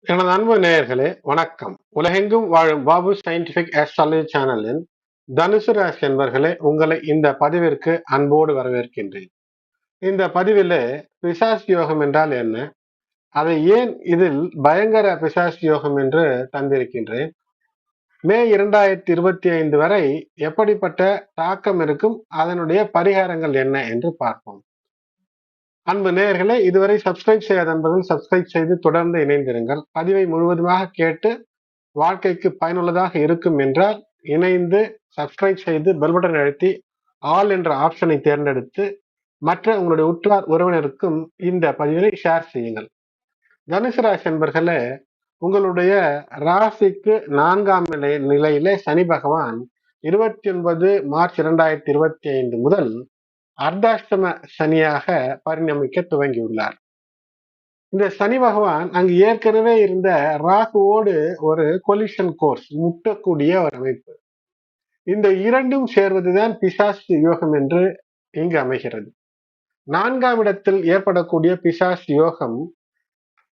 எனது அன்பு நேயர்களே வணக்கம். உலகெங்கும் வாழும் பாபு சயின்டிபிக் ஆஸ்ட்ராலஜி சேனலின் தனுசு ராசி என்பர்களே உங்களை இந்த பதிவிற்கு அன்போடு வரவேற்கின்றேன். இந்த பதிவிலே பிசாஸ் யோகம் என்றால் என்ன? அதை ஏன் இதில் பயங்கர பிசாஸ் யோகம் என்று தந்திருக்கின்றேன்? மே இரண்டாயிரத்தி இருபத்தி ஐந்து வரை எப்படிப்பட்ட தாக்கம் இருக்கும்? அதனுடைய பரிகாரங்கள் என்ன என்று பார்ப்போம். அன்பு நேயர்களே இதுவரை சப்ஸ்கிரைப் செய்யாத அன்பர்கள் சப்ஸ்கிரைப் செய்து தொடர்ந்து இணைந்திருங்கள். பதிவை முழுவதுமாக கேட்டு வாழ்க்கைக்கு பயனுள்ளதாக இருக்கும் என்றால் இணைந்து சப்ஸ்கிரைப் செய்து பெல் பட்டன் அழுத்தி ஆல் என்ற ஆப்ஷனை தேர்ந்தெடுத்து மற்ற உங்களுடைய உற்றார் உறவினருக்கும் இந்த பதிவினை ஷேர் செய்யுங்கள். தனுசு ராசி என்பர்களே உங்களுடைய ராசிக்கு நான்காம் நிலை நிலையிலே சனி பகவான் இருபத்தி ஒன்பது மார்ச் இரண்டாயிரத்தி இருபத்தி ஐந்து முதல் அர்த்தாஷ்டம சனியாக பரிணமிக்க துவங்கியுள்ளார். இந்த சனி பகவான் அங்கு ஏற்கனவே இருந்த ராகுவோடு ஒரு கொலிஷன் கோர்ஸ் முட்டக்கூடிய ஒரு அமைப்பு. இந்த இரண்டும் சேர்வதுதான் பிசாசு யோகம் என்று இங்கு அமைகிறது. நான்காம் இடத்தில் ஏற்படக்கூடிய பிசாஸ் யோகம்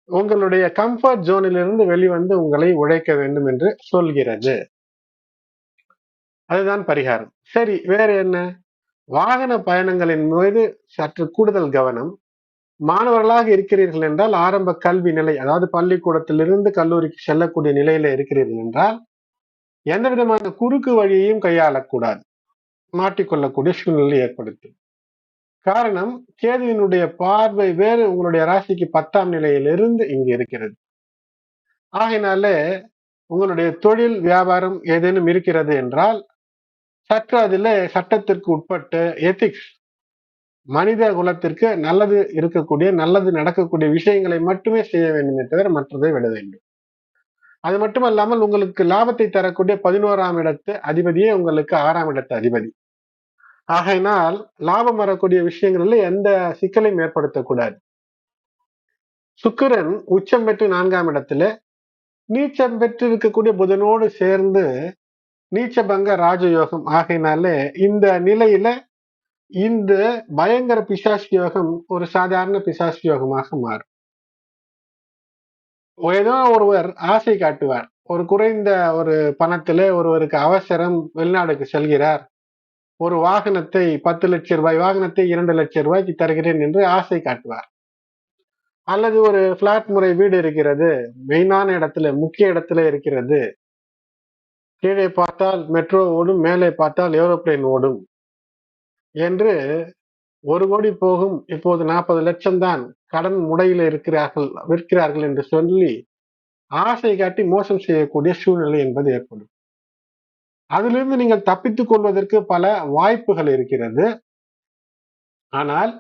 உங்களுடைய கம்ஃபர்ட் ஜோனிலிருந்து வெளிவந்து உங்களை உழைக்க வேண்டும் என்று சொல்கிறது. அதுதான் பரிகாரம். சரி வேற என்ன? வாகன பயணங்களின் மீது சற்று கூடுதல் கவனம். மாணவர்களாக இருக்கிறீர்கள் என்றால் ஆரம்ப கல்வி நிலை அதாவது பள்ளிக்கூடத்திலிருந்து கல்லூரிக்கு செல்லக்கூடிய நிலையில இருக்கிறீர்கள் என்றால் எந்த விதமான குறுக்கு வழியையும் கையாளக்கூடாது. மாட்டிக்கொள்ளக்கூடிய சூழ்நிலை ஏற்படுத்தும். காரணம் கேதுவினுடைய பார்வை வேறு உங்களுடைய ராசிக்கு பத்தாம் நிலையிலிருந்து இங்கு இருக்கிறது. ஆகையினாலே உங்களுடைய தொழில் வியாபாரம் ஏதேனும் இருக்கிறது என்றால் சற்று அதில் சட்டத்திற்கு உட்பட்டு எத்திக்ஸ் மனித குலத்திற்கு நல்லது இருக்கக்கூடிய நல்லது நடக்கக்கூடிய விஷயங்களை மட்டுமே செய்ய வேண்டுமே தவிர மற்றதை விட வேண்டும். அது மட்டுமல்லாமல் உங்களுக்கு லாபத்தை தரக்கூடிய பதினோராம் இடத்து அதிபதியே உங்களுக்கு ஆறாம் இடத்து அதிபதி. ஆகையினால் லாபம் வரக்கூடிய விஷயங்கள்ல எந்த சிக்கலையும் ஏற்படுத்தக்கூடாது. சுக்கிரன் உச்சம் பெற்று நான்காம் இடத்துல நீச்சம் பெற்று இருக்கக்கூடிய புதனோடு சேர்ந்து நீச்சபங்க ராஜயோகம். ஆகையினாலே இந்த நிலையில இந்த பயங்கர பிசாசு யோகம் ஒரு சாதாரண பிசாசு யோகமாக மாறும். ஏதோ ஒருவர் ஆசை காட்டுவார். ஒரு குறைந்த ஒரு பணத்துல ஒருவருக்கு அவசரம் வெளிநாடுக்கு செல்கிறார். ஒரு வாகனத்தை பத்து லட்ச ரூபாய் வாகனத்தை இரண்டு லட்சம் ரூபாய்க்கு தருகிறேன் என்று ஆசை காட்டுவார். அல்லது ஒரு பிளாட் முறை வீடு இருக்கிறது. மெயினான இடத்துல முக்கிய இடத்துல இருக்கிறது. கீழே பார்த்தால் மெட்ரோ ஓடும் மேலே பார்த்தால் ஏரோப்ளேன் ஓடும் என்று ஒரு கோடி போகும். இப்போது நாற்பது லட்சம் தான் கடன் முடையில் இருக்கிறார்கள் விற்கிறார்கள் என்று சொல்லி ஆசை காட்டி மோசம் செய்யக்கூடிய சூழ்நிலை என்பது ஏற்படும். அதிலிருந்து நீங்கள் தப்பித்துக் கொள்வதற்கு பல வாய்ப்புகள் இருக்கிறது. ஆனால்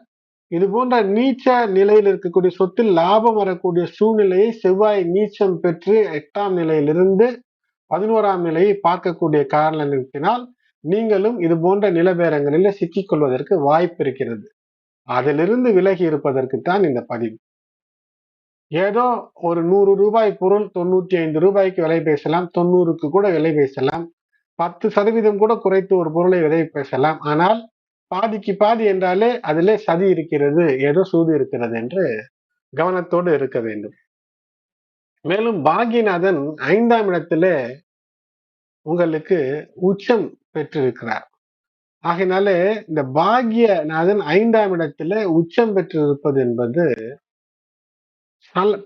இது போன்ற நீச்ச நிலையில் இருக்கக்கூடிய சொத்தில் லாபம் வரக்கூடிய சூழ்நிலையை செவ்வாய் நீச்சம் பெற்று எட்டாம் நிலையிலிருந்து பதினோராம் நிலையை பார்க்கக்கூடிய காரணத்தினால் நீங்களும் இது போன்ற நிலபேரங்களில் சிக்கிக் கொள்வதற்கு வாய்ப்பு இருக்கிறது. அதிலிருந்து விலகி இருப்பதற்கு தான் இந்த பதிவு. ஏதோ ஒரு நூறு ரூபாய் பொருள் தொண்ணூத்தி ஐந்து ரூபாய்க்கு விலை பேசலாம் தொண்ணூறுக்கு கூட விலை பேசலாம் பத்து சதவீதம் கூட குறைத்து ஒரு பொருளை விலை பேசலாம். ஆனால் பாதிக்கு பாதி என்றாலே அதிலே சதி இருக்கிறது ஏதோ சூது இருக்கிறது என்று கவனத்தோடு இருக்க வேண்டும். மேலும் பாகியநாதன் ஐந்தாம் இடத்துல உங்களுக்கு உச்சம் பெற்றிருக்கிறார். ஆகையினாலே இந்த பாகியநாதன் ஐந்தாம் இடத்துல உச்சம் பெற்றிருப்பது என்பது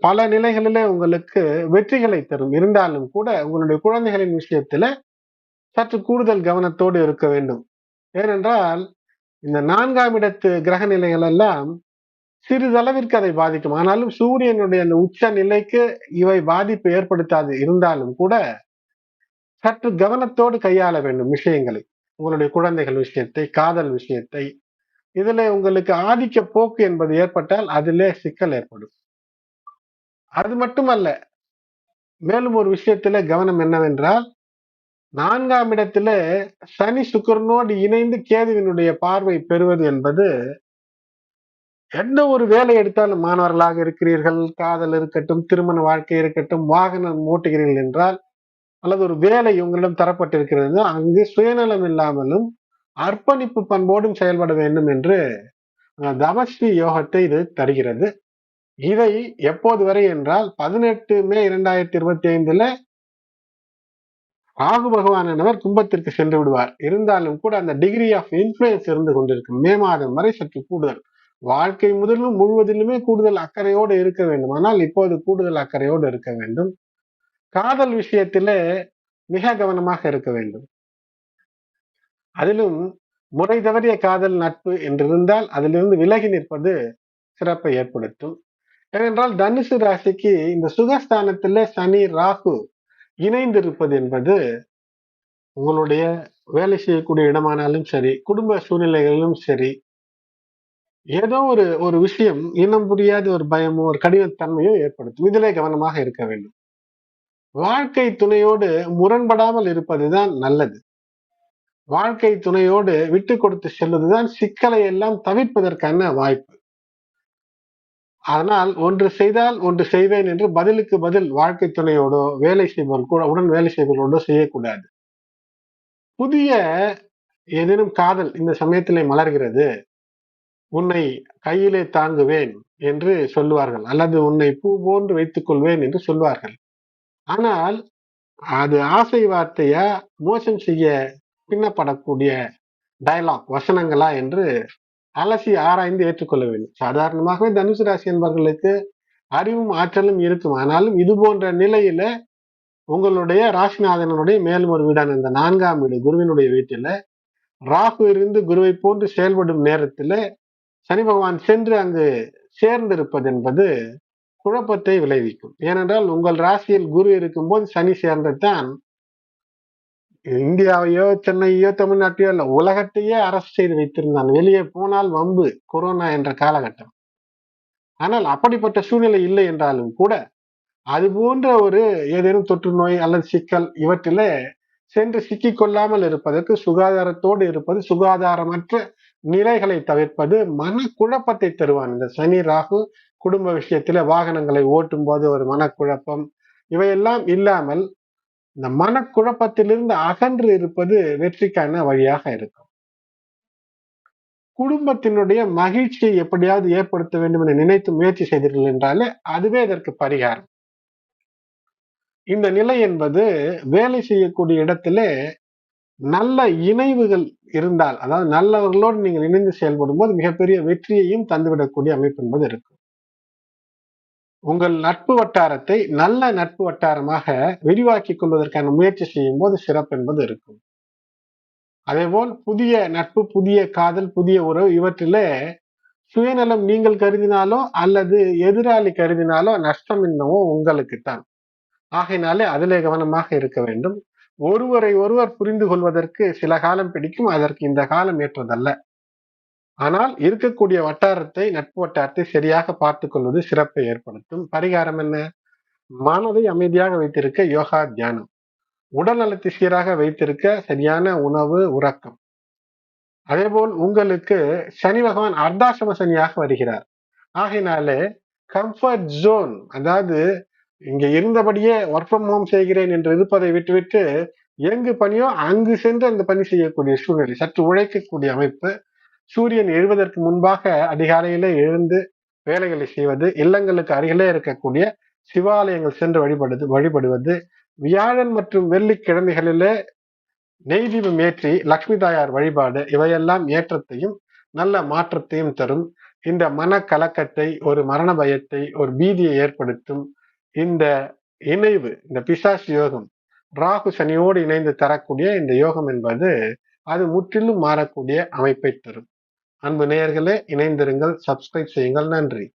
பல நிலைகளில உங்களுக்கு வெற்றிகளை தரும். இருந்தாலும் கூட உங்களுடைய குழந்தைகளின் விஷயத்துல சற்று கூடுதல் கவனத்தோடு இருக்க வேண்டும். ஏனென்றால் இந்த நான்காம் இடத்து கிரக நிலைகள் எல்லாம் சிறிதளவிற்கு அதை பாதிக்கும். ஆனாலும் சூரியனுடைய அந்த உச்ச நிலைக்கு இவை பாதிப்பு ஏற்படுத்தாது. இருந்தாலும் கூட சற்று கவனத்தோடு கையாள வேண்டும் விஷயங்களை. உங்களுடைய குழந்தைகள் விஷயத்தை காதல் விஷயத்தை. இதுல உங்களுக்கு ஆதிக்க போக்கு என்பது ஏற்பட்டால் அதிலே சிக்கல் ஏற்படும். அது மட்டுமல்ல மேலும் ஒரு விஷயத்திலே கவனம் என்னவென்றால் நான்காம் இடத்துல சனி சுக்கரனோடு இணைந்து கேதுவினுடைய பார்வை பெறுவது என்பது எந்த ஒரு வேலை எடுத்தாலும் மாணவர்களாக இருக்கிறீர்கள் காதல் இருக்கட்டும் திருமண வாழ்க்கை இருக்கட்டும் வாகனம் ஓட்டுகிறீர்கள் என்றால் அல்லது ஒரு வேலை உங்களிடம் தரப்பட்டிருக்கிறது அங்கு சுயநலம் இல்லாமலும் அர்ப்பணிப்பு பண்போடும் செயல்பட வேண்டும் என்று தமஸ்ரீ யோகத்தை இது தருகிறது. இதை எப்போது வரை என்றால் பதினெட்டு மே இரண்டாயிரத்தி இருபத்தி ஐந்துல ராகு பகவான் என்பவர் கும்பத்திற்கு சென்று விடுவார். இருந்தாலும் கூட அந்த டிகிரி ஆஃப் இன்ஃபுளுயன்ஸ் இருந்து கொண்டிருக்கும். மே மாதம் வரை சற்று கூடுதல். வாழ்க்கை முதலும் முழுவதிலுமே கூடுதல் அக்கறையோடு இருக்க வேண்டும். ஆனால் இப்போது கூடுதல் அக்கறையோடு இருக்க வேண்டும். காதல் விஷயத்திலே மிக கவனமாக இருக்க வேண்டும். அதிலும் முறை தவறிய காதல் நட்பு என்றிருந்தால் அதிலிருந்து விலகி நிற்பது சிறப்பை ஏற்படுத்தும். ஏனென்றால் தனுசு ராசிக்கு இந்த சுகஸ்தானத்திலே சனி ராகு இணைந்திருப்பது என்பது உங்களுடைய வேலை செய்யக்கூடிய இடமானாலும் சரி குடும்ப சூழ்நிலைகளிலும் சரி ஏதோ ஒரு ஒரு விஷயம் இனம் புரியாத ஒரு பயமோ ஒரு கடினத்தன்மையோ ஏற்படுத்தும். இதிலே கவனமாக இருக்க வேண்டும். வாழ்க்கை துணையோடு முரண்படாமல் இருப்பதுதான் நல்லது. வாழ்க்கை துணையோடு விட்டு கொடுத்து செல்வதுதான் சிக்கலை எல்லாம் தவிர்ப்பதற்கான வாய்ப்பு. ஆனால் ஒன்று செய்தால் ஒன்று செய்வேன் என்று பதிலுக்கு பதில் வாழ்க்கை துணையோடோ வேலை செய்வோர் கூட உடன் வேலை செய்பவர்களோடோ செய்யக்கூடாது. புதிய ஏதேனும் காதல் இந்த சமயத்திலே மலர்கிறது. உன்னை கையிலே தாங்குவேன் என்று சொல்லுவார்கள். அல்லது உன்னை பூ போன்று வைத்துக் கொள்வேன் என்று சொல்வார்கள் ஆனால் அது ஆசை வார்த்தைய மோசம் செய்ய பின்னப்படக்கூடிய டயலாக் வசனங்களா என்று அலசி ஆராய்ந்து ஏற்றுக்கொள்ள வேண்டும் சாதாரணமாகவே தனுசு ராசி என்பவர்களுக்கு அறிவும் ஆற்றலும் இருக்கும். ஆனாலும் இது போன்ற நிலையில உங்களுடைய ராசிநாதனுடைய மேலும் ஒரு வீடான இந்த நான்காம் வீடு குருவினுடைய வீட்டில ராகு இருந்து குருவை போன்று செயல்படும் நேரத்துல சனி பகவான் சென்று அங்கு சேர்ந்திருப்பது என்பது குழப்பத்தை விளைவிக்கும். ஏனென்றால் உங்கள் ராசியில் குரு இருக்கும்போது சனி சேர்ந்ததான் இந்தியாவையோ சென்னையோ தமிழ்நாட்டையோ இல்ல உலகத்தையே அரசு செய்து வைத்திருந்தான். வெளியே போனால் வம்பு கொரோனா என்ற காலகட்டம். ஆனால் அப்படிப்பட்ட சூழ்நிலை இல்லை என்றாலும் கூட அது போன்ற ஒரு ஏதேனும் தொற்று நோய் அல்லது சிக்கல் இவற்றிலே சென்று சிக்கிக் கொள்ளாமல் இருப்பதற்கு சுகாதாரத்தோடு இருப்பது சுகாதாரமற்ற நிலைகளை தவிர்ப்பது மனக்குழப்பத்தை தருவான். இந்த சனி ராகு குடும்ப விஷயத்துல வாகனங்களை ஓட்டும் போது ஒரு மனக்குழப்பம். இவையெல்லாம் இல்லாமல் இந்த மனக்குழப்பத்திலிருந்து அகன்று இருப்பது வெற்றிக்கான வழியாக இருக்கும். குடும்பத்தினுடைய மகிழ்ச்சியை எப்படியாவது ஏற்படுத்த வேண்டும் என நினைத்து முயற்சி செய்தீர்கள் என்றாலே அதுவே இதற்கு பரிகாரம். இந்த நிலை என்பது வேலை செய்யக்கூடிய இடத்துல நல்ல இணைவுகள் இருந்தால் அதாவது நல்லவர்களோடு நீங்கள் இணைந்து செயல்படும் போது மிகப்பெரிய வெற்றியையும் தந்துவிடக்கூடிய அமைப்பு என்பது இருக்கும் உங்கள் நட்பு வட்டாரத்தை நல்ல நட்பு வட்டாரமாக விரிவாக்கி கொள்வதற்கான முயற்சி செய்யும் போது சிறப்பு என்பது இருக்கும் அதேபோல் புதிய நட்பு புதிய காதல் புதிய உறவு இவற்றிலே சுயநலம் நீங்கள் கருதினாலோ அல்லது எதிராளி கருதினாலோ நஷ்டம் என்னவோ உங்களுக்கு தான் ஆகையினாலே அதிலே கவனமாக இருக்க வேண்டும். ஒருவரை ஒருவர் புரிந்து கொள்வதற்கு சில காலம் பிடிக்கும் அதற்கு இந்த காலம் ஏற்றதல்ல. ஆனால் இருக்கக்கூடிய வட்டாரத்தை நட்பு வட்டாரத்தை சரியாக பார்த்து கொள்வது சிறப்பை ஏற்படுத்தும். பரிகாரம் என்ன? மனதை அமைதியாக வைத்திருக்க யோகா தியானம். உடல் நலத்தை சீராக வைத்திருக்க சரியான உணவு உறக்கம். அதேபோல் உங்களுக்கு சனி பகவான் அர்த்தாசிரம சனியாக வருகிறார். ஆகையினாலே கம்ஃபர்ட் ஜோன் அதாவது இங்க இருந்தபடியே ஒர்க் ஃப்ரம் ஹோம் செய்கிறேன் என்று இருப்பதை விட்டுவிட்டு எங்கு பணியோ அங்கு சென்று அந்த பணி செய்யக்கூடிய சூழ்நிலை சற்று உழைக்கக்கூடிய அமைப்பு சூரியன் எழுவதற்கு முன்பாக அதிகாலையிலே எழுந்து வேலைகளை செய்வது இல்லங்களுக்கு அருகிலே இருக்கக்கூடிய சிவாலயங்கள் சென்று வழிபடுது வழிபடுவது வியாழன் மற்றும் வெள்ளிக்கிழமைகளிலே நெய் தீபம் ஏற்றி லக்ஷ்மி தாயார் வழிபாடு இவையெல்லாம் ஏற்றத்தையும் நல்ல மாற்றத்தையும் தரும். இந்த மன கலக்கத்தை ஒரு மரண பயத்தை ஒரு பீதியை ஏற்படுத்தும். இந்த இணைவு இந்த பிசாஸ் யோகம் ராகு சனியோடு இணைந்து தரக்கூடிய இந்த யோகம் என்பது அது முற்றிலும் மாறக்கூடிய அமைப்பை தரும். அன்பு நேயர்களே இணைந்திருங்கள் சப்ஸ்கிரைப் செய்யுங்கள். நன்றி.